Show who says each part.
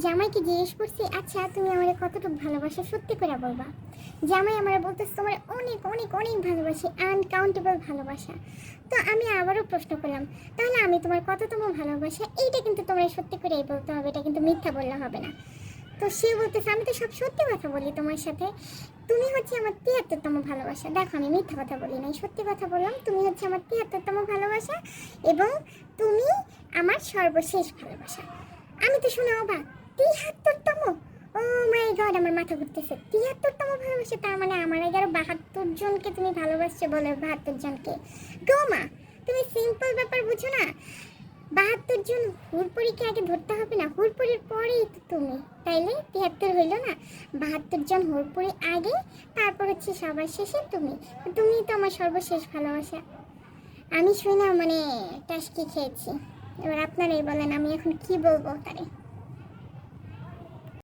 Speaker 1: জামাইকে জিজ্ঞেস করছি আচ্ছা তুমি আমার কতটুকু ভালোবাসা? সত্যি করে বলবা। জামাই আমার বলতেছে, তোমার অনেক অনেক অনেক ভালোবাসি আনকাউন্টেবল ভালোবাসা। তো আমি আবারও প্রশ্ন করলাম, তাহলে আমি তোমার কততম ভালোবাসা? এইটা কিন্তু তোমার সত্যি করেই বলতে হবে, এটা কিন্তু মিথ্যা বললে হবে না। তো সে বলতেছে, আমি তো সব সত্যি কথা বলি তোমার সাথে। তুমি হচ্ছে আমার তিয়াত্তরতম ভালোবাসা। দেখো, আমি মিথ্যা কথা বলি নাই, সত্যি কথা বললাম, তুমি হচ্ছে আমার তিয়াত্তরতম ভালোবাসা এবং তুমি আমার সর্বশেষ ভালোবাসা। আমি তো শুনে অবাক তিয়াত্তরতম ও মাই গড আমার মাথা ঘুরতেছে। তিয়াত্তরতম ভালোবাসা, তার মানে আমার এগারো বাহাত্তর জনকে তুমি ভালোবাসছো বলে বাহাত্তর জনকে। গো মা, তুমি সিম্পল ব্যাপার বুঝো না। বাহাত্তর জন হুরপুরিকে আগে ধরতে হবে না। হুরপুরির পরেই তো তুমি, তাইলে? তিয়াত্তর হইল না? বাহাত্তর জন হুরপুরি আগে, তারপর হচ্ছে সবার শেষে তুমি। তুমি তো আমার সর্বশেষ ভালোবাসা। আমি শুনে মানে টাসকি খেয়েছি। এবার আপনারাই বলেন, আমি এখন কি বলব তারে?